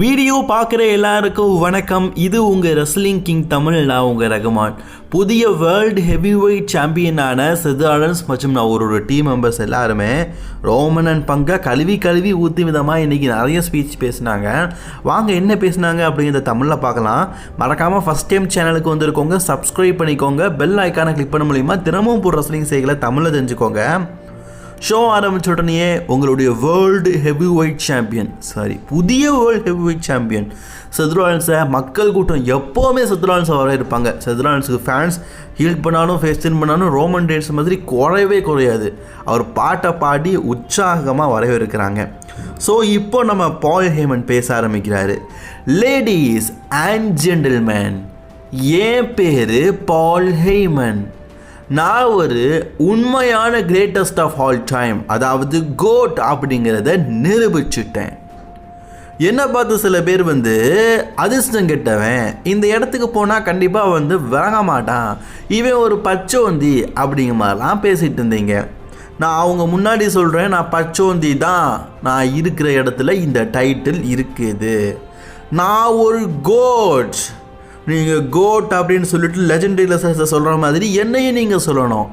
Video பார்க்குற எல்லாருக்கும் வணக்கம். இது உங்கள் ரெஸ்லிங் கிங் தமிழ் நான் உங்கள் ரகுமான். புதிய வேர்ல்டு ஹெவி வெயிட் சாம்பியனான செதாலன்ஸ் மற்றும் நான் ஒரு ஒரு டீம் மெம்பர்ஸ் எல்லாருமே ரோமன் அண்ட் பங்கா கழுவி கழுவி ஊற்றி விதமாக இன்றைக்கி நிறைய ஸ்பீச் பேசினாங்க. வாங்க என்ன பேசினாங்க அப்படிங்கிறத தமிழில் பார்க்கலாம். மறக்காமல் ஃபஸ்ட் டைம் சேனலுக்கு வந்திருக்கோங்க சப்ஸ்கிரைப் பண்ணிக்கோங்க பெல் ஐக்கானை கிளிக் பண்ண மூலிமா தினமும் போடுற ரெஸ்லிங் செய்களை தமிழில் தெரிஞ்சுக்கோங்க. ஷோ ஆரம்பிச்ச உடனேயே உங்களுடைய world heavy weight champion sorry புதிய வேர்ல்டு ஹெவி ஒயிட் சாம்பியன் செத்ராலன்ஸை மக்கள் கூட்டம் எப்போவுமே செத்ராலன்ஸை வர இருப்பாங்க. செத்ராலன்ஸுக்கு ஃபேன்ஸ் ஹீல் பண்ணாலும் ஃபேஸ்டின் பண்ணாலும் ரோமன் டேட்ஸ் மாதிரி குறையவே குறையாது. அவர் பாட்டை பாடி உற்சாகமாக வரவேற்கிறாங்க. ஸோ இப்போ நம்ம பால் ஹேமன் பேச ஆரம்பிக்கிறாரு. லேடிஸ் அண்ட் ஜென்டில்மேன் என் பேர் பால் ஹேமன் நான் ஒரு உண்மையான கிரேட்டஸ்ட் ஆஃப் ஆல் டைம் அதாவது கோட் அப்படிங்கிறத நிரூபிச்சுட்டேன். என்ன பார்த்து சில பேர் வந்து அதிர்ஷ்டம் கெட்டவன் இந்த இடத்துக்கு போனால் கண்டிப்பாக வந்து விளங்க மாட்டான் இவன் ஒரு பச்சோந்தி அப்படிங்கிற மாதிரிலாம் பேசிகிட்டு இருந்தீங்க. நான் அவங்க முன்னாடி சொல்கிறேன் நான் பச்சோந்தி தான் நான் இருக்கிற இடத்துல இந்த டைட்டில் இருக்குது. நான் ஒரு கோட் நீங்கள் கோட் அப்படின்னு சொல்லிட்டு லெஜண்டரி லெசன்ஸை சொல்கிற மாதிரி என்னையும் நீங்கள் சொல்லணும்.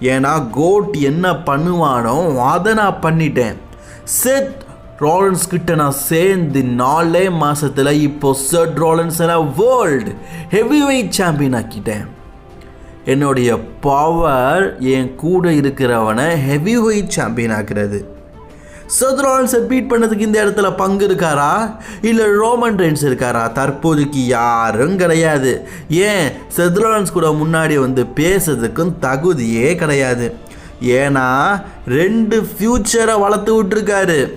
ஏன்னா கோட் என்ன பண்ணுவானோ அதை நான் பண்ணிட்டேன். செத் ராலன்ஸ் கிட்ட நான் சேர்ந்து நாலே மாதத்தில் இப்போ Seth Rollins world heavyweight champion ஆக்கிட்டேன். என்னுடைய பவர் என் கூட இருக்கிறவனை ஹெவி வெயிட் சாம்பியன் ஆக்கிறது. சதுரான்ஸை பீட் பண்ணதுக்கு இந்த இடத்துல பங்கு இருக்காரா? இல்லை ரோமன் ரெயின்ஸ் இருக்காரா? தற்போதைக்கு யாரும் கிடையாது. ஏன்? செதுரான்ஸ் கூட முன்னாடி வந்து பேசுறதுக்கும் தகுதியே கிடையாது. ஏன்னா ரெண்டு ஃப்யூச்சரை வளர்த்து விட்டுருக்காரு.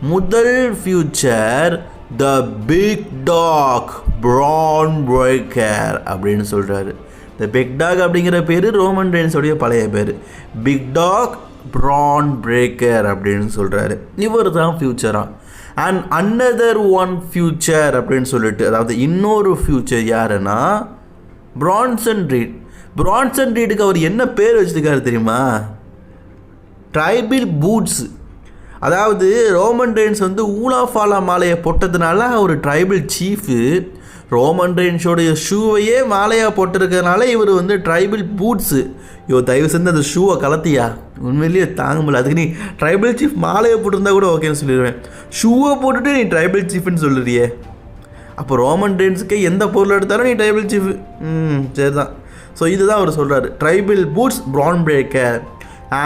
முதல் future the big dog Bron Breakker அப்படின்னு சொல்கிறாரு த பிக் டாக் அப்படிங்கிற பேர் ரோமன் ரெயின்ஸோடைய பழைய பேர். பிக் டாக் ப்ரான் பிரேக்கர் அப்படின்னு சொல்கிறாரு இவர் தான் ஃப்யூச்சராக அண்ட் அன்னதர் ஒன் ஃப்யூச்சர் அப்படின்னு சொல்லிட்டு அதாவது இன்னொரு ஃப்யூச்சர் யாருன்னா பிரான்சன் ரீட் பிரான்சன் ரீடுக்கு அவர் என்ன பேர் வச்சுருக்காரு தெரியுமா? ட்ரைபிள் பூட்ஸ் அதாவது ரோமன் ரெயின்ஸ் வந்து ஊலாஃபாலா மாலையை போட்டதுனால அவர் ட்ரைபிள் சீஃபு ரோமன் ரெயின்ஸோடைய ஷூவையே மாலையாக போட்டிருக்கிறதுனால இவர் வந்து ட்ரைபிள் பூட்ஸு யோ தயவு செஞ்சு அந்த ஷூவை கலத்தியா? உண்மையிலேயே தாங்க முடியல. அதுக்கு நீ ட்ரைபிள் சீஃப் மாலையை போட்டிருந்தா கூட ஓகேன்னு சொல்லிடுவேன். ஷூவை போட்டுட்டு நீ ட்ரைபிள் சீஃப்னு சொல்லுறியே. அப்போ ரோமன் ரெயின்ஸுக்கு எந்த பொருள் எடுத்தாலும் நீ ட்ரைபிள் சீஃப் ம் சரி தான் ஸோ இதுதான் அவர் சொல்கிறார் tribal boots Bron Breakker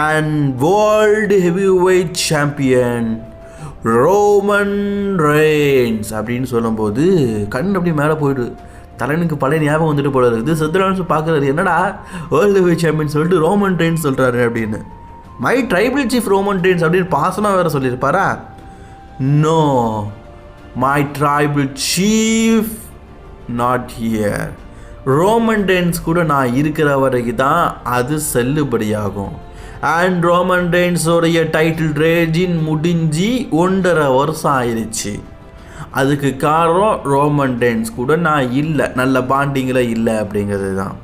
and world heavy weight champion Roman Reigns அப்படின்னு சொல்லும்போது கண் அப்படி மேலே போயிடுது தலைனுக்கு பழைய ஞாபகம் வந்துட்டு போல இருக்குது. சித்தரான்ஸ் பார்க்குறது என்னடா? வேர்ல்டு வெயிட் சாம்பியன் சொல்லிட்டு ரோமன் ரெயின்ஸ் சொல்கிறாரு அப்படின்னு. My tribal chief Roman Reigns அப்படின்னு பாசமாக வேறு சொல்லியிருப்பாரா? No my tribal chief not here Roman Reigns கூட நான் இருக்கிற வரைக்கும் தான் அது செல்லுபடியாகும். அண்ட் ரோமன் ரெயின்ஸோடைய டைட்டில் ரேஜின் முடிஞ்சு ஒன்றரை வருஷம் ஆயிடுச்சு அதுக்கு காரணம் ரோமன் டென்ஸ் கூட நான் இல்லை. நல்ல பாண்டிங்கில் இல்லை அப்படிங்கிறது தான்.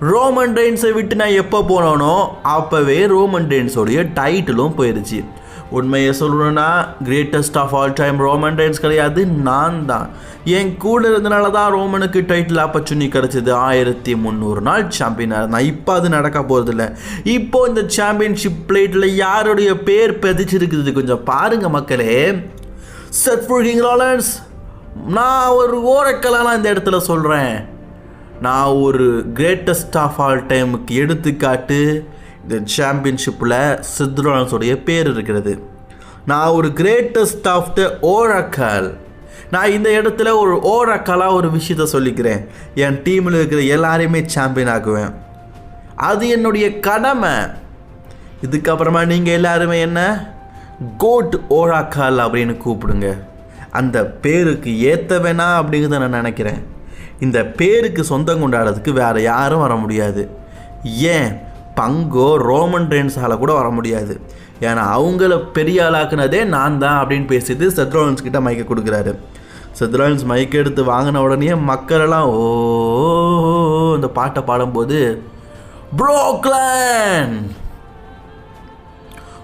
ரோமன் டெயின்ஸை விட்டு நான் எப்போ போனோனோ அப்போவே ரோமன் டெயின்ஸோடைய டைட்டிலும் போயிடுச்சு உண்மையை சொல்லணும்னா greatest of all time Roman Reigns கிடையாது நான் தான். என் கூட இருந்தனால தான் ரோமனுக்கு டைட்டில் ஆப்பர்ச்சுனிட்டி கிடச்சிது. ஆயிரத்தி முந்நூறு நாள் சாம்பியனாக இருந்தான் இப்போ அது நடக்க போகிறதில்ல இப்போ இந்த சாம்பியன்ஷிப் பிளேட்டில் யாருடைய பேர் பதிச்சிருக்குது கொஞ்சம் பாருங்கள் மக்களே. செட் ஃபார் ராலன்ஸ் நான் ஒரு ஓரக்கலான இந்த இடத்துல சொல்கிறேன் நான் ஒரு கிரேட்டஸ்ட் ஆஃப் ஆல் டைமுக்கு எடுத்துக்காட்டு இந்த சாம்பியன்ஷிப்பில் சித்ரான்ஸோடைய பேர் இருக்கிறது. நான் ஒரு கிரேட்டஸ்ட் ஆஃப் த ஓரக்கல் நான் இந்த இடத்துல ஒரு ஓரக்கலாக ஒரு விஷயத்த சொல்லிக்கிறேன். என் டீமில் இருக்கிற எல்லாரையுமே சாம்பியன் ஆக்குவேன். அது என்னுடைய கடமை. இதுக்கப்புறமா நீங்கள் எல்லாருமே என்ன? கோட் ஓராக்கால் அப்படின்னு கூப்பிடுங்க. அந்த பேருக்கு ஏற்றவேனா அப்படிங்கிறத நான் நினைக்கிறேன். இந்த பேருக்கு சொந்தம் கொண்டாடுறதுக்கு வேறு யாரும் வர முடியாது. ஏன்? பங்கோ ரோமன் ரெயின்ஸால் கூட வர முடியாது. ஏன்னா அவங்கள பெரிய ஆளாக்குனதே நான் தான் அப்படின்னு பேசிட்டு செத்ரோலன்ஸ் கிட்ட மைக்கை கொடுக்குறாரு. செத்ரோலன்ஸ் மைக் எடுத்து வாங்கின உடனே மக்களெல்லாம் ஓ இந்த பாட்டை பாடும்போது ப்ரோக்லான்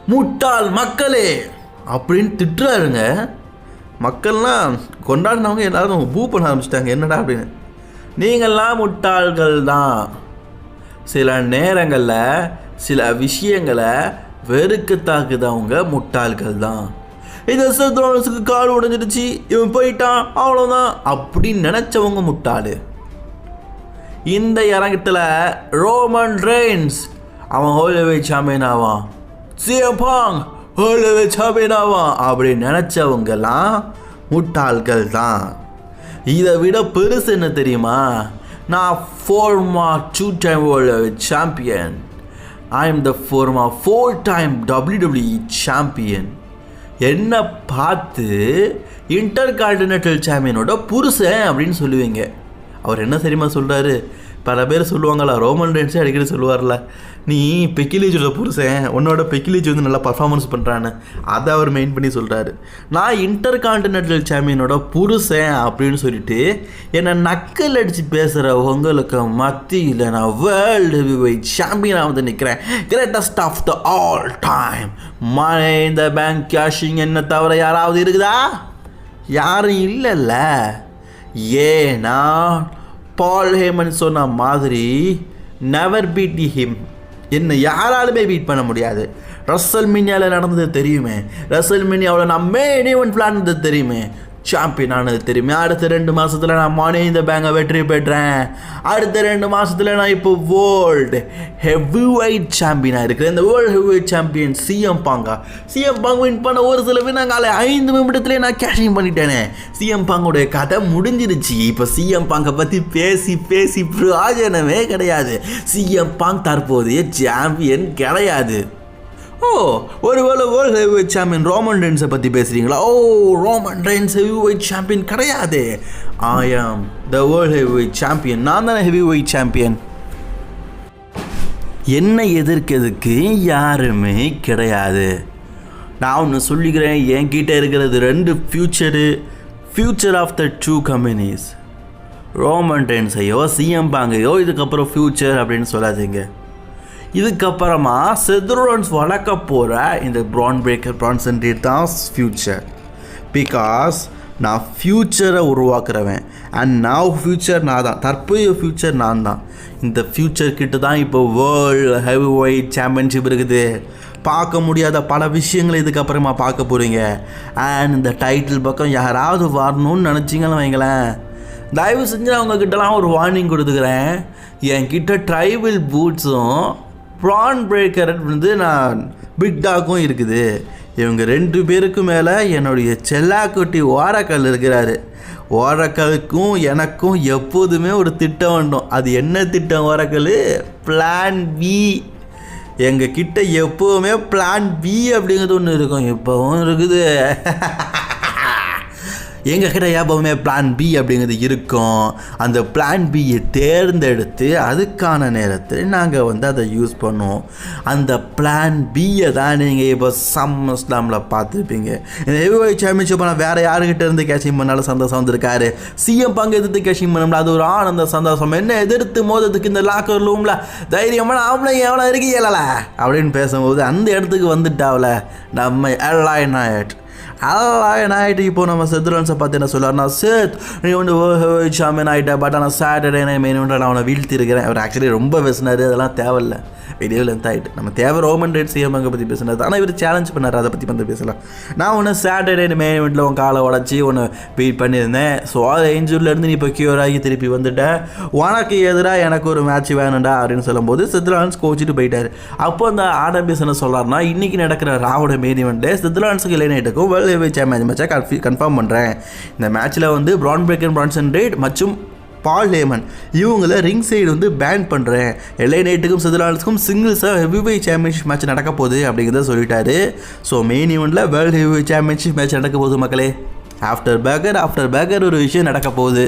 முட்டாள் மக்களே அப்படின்னு திட்டுறாருங்க. மக்கள்லாம் கொண்டாடினவங்க எல்லாரும் பூ பண்ண ஆரம்பிச்சிட்டாங்க. என்னடா அப்படின்னு. நீங்கள்லாம் முட்டாள்கள் தான். சில நேரங்களில் சில விஷயங்களை வெறுக்கத்தாக்குதவங்க முட்டாள்கள் தான் இந்த சத்ரோனஸுக்கு கால் உடைஞ்சிடுச்சு இவன் போயிட்டான் அவ்வளோதான் அப்படின்னு நினச்சவங்க முட்டாள். இந்த இறங்கத்தில் ரோமன் ரெயின்ஸ் அவன் ஹோலவே சாம்பியன் ஆவான் சியப்பாங் ஹோலவே சாம்பியன் ஆவான் அப்படின்னு நினச்சவங்கெல்லாம் முட்டாள்கள் தான் இதை விட பெருசு என்ன தெரியுமா? நான் former two time world champion I am the former four time WW champion என்னை பார்த்து இன்டர் கார்டினேட்டல் சாம்பியனோட புருஷன் அப்படின்னு சொல்லுவீங்க. அவர் என்ன தெரியுமா சொல்கிறாரு பல பேர் சொல்லுவாங்களா ரோமன் ரெயின்ஸே அடிக்கடி சொல்லுவார்ல நீ பெக்கிலேஜோட புருஷன் உன்னோட பெக்கிலேஜ் வந்து நல்லா பர்ஃபார்மன்ஸ் பண்ணுறான்னு அதை அவர் மெயின் பண்ணி சொல்கிறாரு நான் இன்டர் கான்டினென்டல் சாம்பியனோட புருஷன் அப்படின்னு சொல்லிட்டு என்னை நக்கல் அடித்து பேசுகிற உங்களுக்கு மத்தியில் நான் வேர்ல்டு வை சாம்பியனாக வந்து நிற்கிறேன் greatest of the all time மழை இந்த பேங்க் கேஷிங் என்ன தவிர யாராவது இருக்குதா? யாரும் இல்லைல்ல. ஏன்னா பால் ஹேமன் சொன்ன மாதிரி நெவர் பீட் ஹிம் என்ன யாராலுமே பீட் பண்ண முடியாது. ரசல் மினியாவில் நடந்தது தெரியுமே? ரசல் மினியாவில் நான் மெயின் ஒன் பிளான் தெரியுமே? சாம்பியன் ஆனது தெரியுமே? அடுத்த ரெண்டு மாதத்தில் நான் மானே இந்த பேங்கை வெற்றி பெற்றேன். அடுத்த ரெண்டு மாதத்தில் நான் இப்போ வேர்ல்டு ஹெவி வெயிட் சாம்பியனாக இருக்கிறேன். இந்த world heavy weight champion CM பாங்கா சிஎம் பாங் வின் பண்ண ஒரு சில காலை ஐந்து நிமிடத்துலேயே நான் கேஷிங் பண்ணிட்டேனே. சிஎம் பாங்கோடைய கதை முடிஞ்சிருச்சு. இப்போ சிஎம் பாங்கை பற்றி பேசி பேசி பிரயோஜனமே கிடையாது. சிஎம் பாங் தற்போதைய சாம்பியன் கிடையாது. ஓ ஒருவேளை world heavy weight champion Roman ரெயின்ஸை பற்றி பேசுகிறீங்களா ஓ Roman Reigns heavy weight champion கிடையாது. I am the world heavy weight champion நான் தானே ஹெவி வெயிட் சாம்பியன் என்னை எதிர்க்கிறதுக்கு யாருமே கிடையாது. நான் ஒன்று சொல்லிக்கிறேன் என்கிட்ட இருக்கிறது ரெண்டு future future of the two companies Roman ரெயின்ஸையோ CM பாங்கையோ இதுக்கப்புறம் ஃப்யூச்சர் அப்படின்னு சொல்லாதீங்க. இதுக்கப்புறமா செதுரோன்ஸ் வளர்க்க போகிற இந்த ப்ரான் பிரேக்கர் ப்ரான்சன்டேட் தான் ஃப்யூச்சர் பிகாஸ் நான் ஃப்யூச்சரை உருவாக்குறவன். அண்ட் நான் ஃப்யூச்சர் நான் தான். தற்போதைய ஃப்யூச்சர் நான் தான். இந்த ஃப்யூச்சர் கிட்ட தான் இப்போ வேர்ல்டு ஹெவி ஒயிட் சாம்பியன்ஷிப் இருக்குது. பார்க்க முடியாத பல விஷயங்களை இதுக்கப்புறமா பார்க்க போகிறீங்க அண்ட் இந்த டைட்டில் பக்கம் யாராவது வரணும்னு நினச்சிங்கன்னு வைங்களேன். தயவு செஞ்சு நான் உங்ககிட்டலாம் ஒரு வார்னிங் கொடுத்துக்கிறேன். என்கிட்ட ட்ரைபிள் பூட்ஸும் ப்ரான் பிரேக்கர் வந்து நான் பிக் டாக்கும் இருக்குது. இவங்க ரெண்டு பேருக்கு மேலே என்னுடைய செல்லாக்குட்டி ஓரக்கல் இருக்கிறாரு. ஓரக்கலுக்கும் எனக்கும் எப்போதுமே ஒரு திட்டம் வேண்டும் அது என்ன திட்டம் ஓரக்கல்? பிளான் பி எங்கள் கிட்ட எப்போவுமே பிளான் பி அப்படிங்கிறது ஒன்று இருக்கும். இப்போவும் இருக்குது. எங்கள் கிட்ட எப்போவுமே பிளான் பி அப்படிங்கிறது இருக்கும். அந்த பிளான் பியை தேர்ந்தெடுத்து அதுக்கான நேரத்தில் நாங்கள் வந்து அதை யூஸ் பண்ணுவோம். அந்த பிளான் பியை தான் நீங்கள் இப்போ சம் இஸ்லாமில் பார்த்துருப்பீங்க. இந்த ஹெவி சாம்பியன்ஷிப் நான் வேறு யாருக்கிட்ட இருந்து கேஷிங் பண்ணாலும் சந்தோஷம் வந்திருக்காரு? சிஎம் பங்கு எதிர்த்து கேஷிங் பண்ணோம்ல அது ஒரு ஆனந்த சந்தோஷம். என்ன எதிர்த்து மோதத்துக்கு இந்த லாக்கர் ரூமில் தைரியமான ஆம்பளை எவ்வளோ இருக்கீங்கள? அப்படின்னு பேசும்போது அந்த இடத்துக்கு வந்துட்டாவில். நம்ம எல்லாம் நாயட் நான் ஆகிட்டு இப்போ நம்ம செத்துரன்ஸை பார்த்து என்ன சொல்லுவார்னா சேத் நீ வந்து சாம்பியன் ஆகிட்ட பட் ஆனால் சாட்டர்டே மெயின் நான் அவனை வீழ்த்திருக்கிறேன் அவர் ஆக்சுவலி ரொம்ப பேசினார் அதெல்லாம் தேவையில்ல. வீடியோ லென்த் ஆகிட்டு நம்ம தேவை ரோமன் ரேட் சிஎம்எங்க பற்றி பேசினார் ஆனால் இவர் சேலஞ்ச் பண்ணார் அதை பற்றி வந்து பேசலாம். நான் ஒன்று சாட்டர்டே மெயின் இவெண்ட்டில் உன் காலை உடச்சி ஒன்று பீட் பண்ணியிருந்தேன். ஸோ அது இன்ஜூரிலேருந்து நீ இப்போ கியூர் ஆகி திருப்பி வந்துட்டேன். உனக்கு எதிராக எனக்கு ஒரு மேட்ச் வேணும்டா அப்படின்னு சொல்லும்போது சித்ரான்ஸ் கோச்சிட்டு போயிட்டார். அப்போ அந்த ஆடம்பிஸ் என்ன சொல்கிறாருன்னா இன்றைக்கி நடக்கிற ராவோட மெயின் இவெண்ட்டில் சித்ரான்ஸுக்கு இளைஞட்டுக்கும் வேர்ல்டு ஹெவி சாம்பியன் மேட்சை கன்ஃபி கன்ஃபார்ம் பண்ணுறேன் இந்த மேட்ச்சில் வந்து ப்ரான் பிரேக்கன் பிரான்சன் ரேட் மற்றும் பால் லேமன் இவங்கள ரிங் சைடு வந்து பேன் பண்ணுறேன் எல்ஐ நைட்டுக்கும் சிதலாலுக்கும் சிங்கிள்ஸாக ஹெவிவை சாம்பியன்ஷிப் மேட்ச் நடக்க போகுது அப்படிங்கிறத சொல்லிட்டாரு. ஸோ மெயின் ஈவெண்ட்டில் வேர்ல்டு ஹெவிவை சாம்பியன்ஷிப் மேட்ச் நடக்க போகுது மக்களே. ஆஃப்டர் பேக்கர் ஆஃப்டர் பேக்கர் ஒரு விஷயம் நடக்க போகுது.